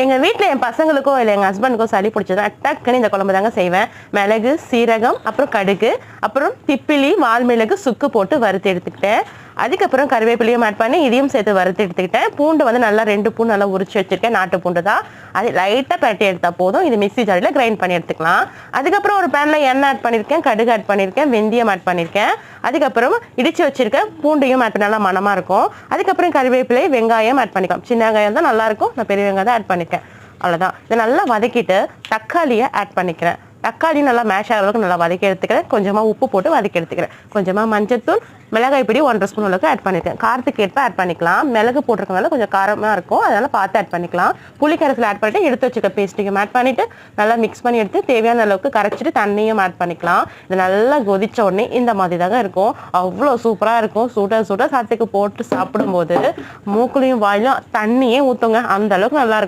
எங்கள் வீட்டில் என் பசங்களுக்கோ இல்லை எங்கள் ஹஸ்பண்டுக்கோ சளி பிடிச்சதுனா டக்குன்னு இந்த குழம்பு தாங்க செய்வேன். மிளகு சீரகம் அப்புறம் கடுகு அப்புறம் திப்பிலி வால்மிளகு சுக்கு போட்டு வறுத்து எடுத்துக்கிட்டேன். அதுக்கப்புறம் கருவேப்பிலையும் ஆட் பண்ணி இதையும் சேர்த்து வறுத்து எடுத்துக்கிட்டேன். பூண்டு வந்து நல்லா ரெண்டு பூண்டு நல்லா உரிச்சு வச்சிருக்கேன் நாட்டு பூண்டு தான். அது லைட்டாக பரட்டி எடுத்தால் போதும். இது மிக்ஸி ஜாடியில் கிரைண்ட் பண்ணி எடுத்துக்கலாம். அதுக்கப்புறம் ஒரு பேனில் எண்ணெய் ஆட் பண்ணியிருக்கேன் கடுகு ஆட் பண்ணியிருக்கேன் வெந்தயம் ஆட் பண்ணியிருக்கேன். அதுக்கப்புறம் இடிச்சு வச்சிருக்க பூண்டையும் ஆட் நல்லா மனமாக இருக்கும். அதுக்கப்புறம் கருவேப்பிலை வெங்காயம் ஆட் பண்ணிக்கலாம். சின்ன வெங்காயம் தான் நல்லாயிருக்கும் நான் பெரிய வெங்காயம் தான் ஆட் பண்ணியிருக்கேன். அவ்வளோதான் இதை நல்லா வதக்கிட்டு தக்காளியை ஆட் பண்ணிக்கிறேன். தக்காளி நல்லா மேஷ் ஆகிற அளவுக்கு நல்லா வதக்கி எடுத்துக்கிறேன். கொஞ்சமாக உப்பு போட்டு வதக்கி எடுத்துக்கிறேன். கொஞ்சமாக மஞ்சத்தூள் மிளகாய் பொடி ஒன்றரை ஸ்பூன் அளவுக்கு ஆட் பண்ணியிருக்கேன் காரத்துக்கு ஏற்ப ஆட் பண்ணிக்கலாம். மிளகு போட்டிருக்கனால கொஞ்சம் காரமாக இருக்கும். அதனால் பார்த்து ஆட் பண்ணிக்கலாம். புளிக்கரசில் ஆட் பண்ணிட்டு எடுத்து வச்சுக்க பேஸ்ட்டையும் ஆட் பண்ணிவிட்டு நல்லா மிக்ஸ் பண்ணி எடுத்து தேவையான அளவுக்கு கரைச்சிட்டு தண்ணியும் ஆட் பண்ணிக்கலாம். இது நல்லா கொதிச்ச உடனே இந்த மாதிரி தாங்க இருக்கும். அவ்வளோ சூப்பராக இருக்கும். சூடாக சூட்டாக சாத்துக்கு போட்டு சாப்பிடும்போது மூக்குலையும் வாயிலும் தண்ணியே ஊற்றுங்க அந்த அளவுக்கு நல்லாயிருக்கும்